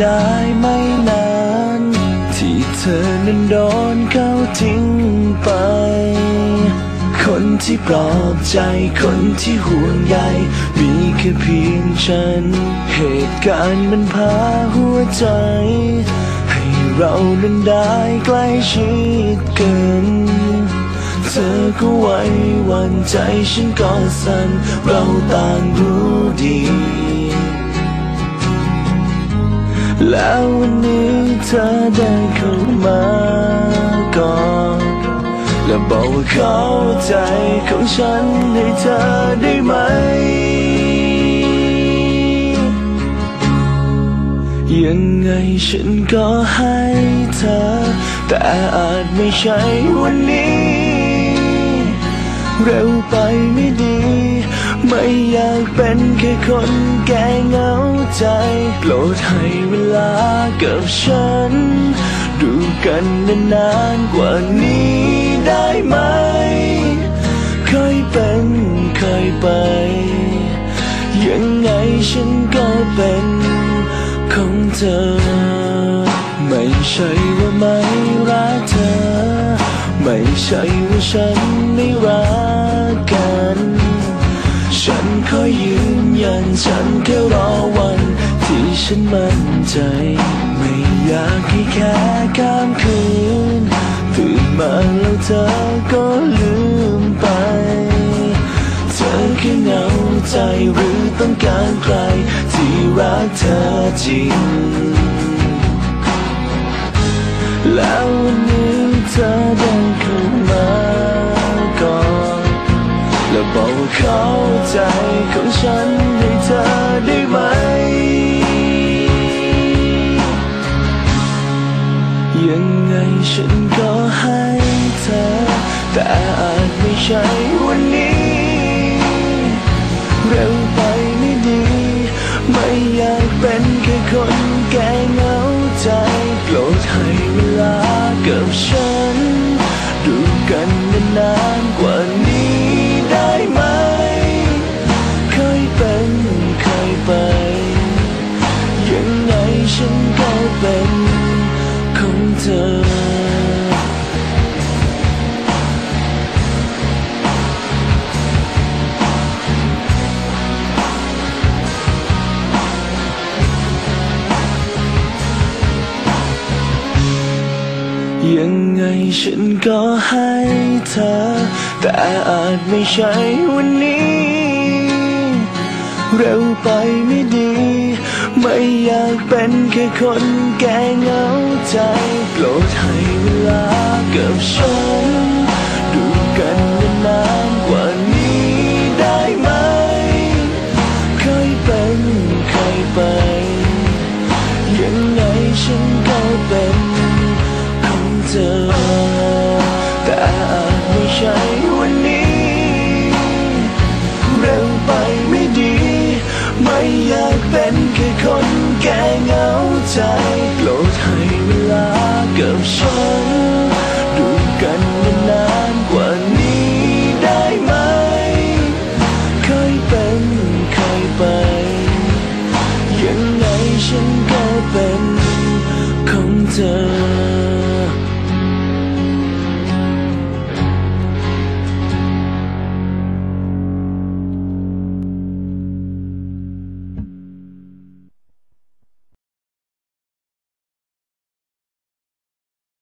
ได้ไม่นาน ที่เธอนั้นโดนเขาทิ้งไป คนที่ปลอบใจคนที่ห่วงใยมีแค่เพียงฉัน เหตุการณ์มันพาหัวใจ ให้เรานั้นได้ใกล้ชิดกันเธอก็ไว้วันใจฉันก็สั่นเราต่างรู้ดี แล้ววันนี้เธอเดินเข้ามาก่อน และบอกว่าเข้าใจของฉันให้เธอได้ไหม ยังไงฉันก็ให้เธอ แต่อาจไม่ใช่วันนี้ เร็วไปไม่ดี ไม่อยากเป็นแค่คนแก่เหงาใจโปรดให้เวลากับฉัน ดูกันนานๆกว่านี้ได้ไหม เคยเป็นเคยไป ยังไงฉันก็เป็นของเธอ ไม่ใช่ว่าไม่รักเธอ ไม่ใช่ว่าฉันไม่รัก ยืนยันฉันแค่รอวัน ที่ฉันมั่นใจ ไม่อยากให้แค่ข้ามคืน ตื่นมาแล้วเธอก็ลืมไป เธอแค่เหงาใจหรือต้องการใคร ที่รักเธอจริง แล้ววันนี้เธอเดิ ฉันให้เธอได้ไหม ยังไงฉันก็ให้เธอ แต่อาจไม่ใช่วันนี้ เร็วไปไม่ดี ไม่อยากเป็นแค่คนแก่เหงาใจโปรดให้เวลากับฉัน ดูกันนาน ยังไงฉันก็ให้เธอ แต่อาจไม่ใช่วันนี้ เร็วไปไม่ดี ไม่อยากเป็นแค่คนแก่เหงาใจโปรดให้เวลากับฉัน ดูกันนานๆกว่านี้ได้ไหม เคยเป็นเคยไป ยังไงฉันก็เป็น เธอ แต่อาจไม่ใช่วันนี้ เร็วไปไม่ดี ไม่อยากเป็นแค่คนแก่เหงาใจโปรดให้เวลากับฉัน ดูกันนานกว่านี้ได้ไหม เคยเป็นเคยไป ยังไงฉันก็เป็นของเธอ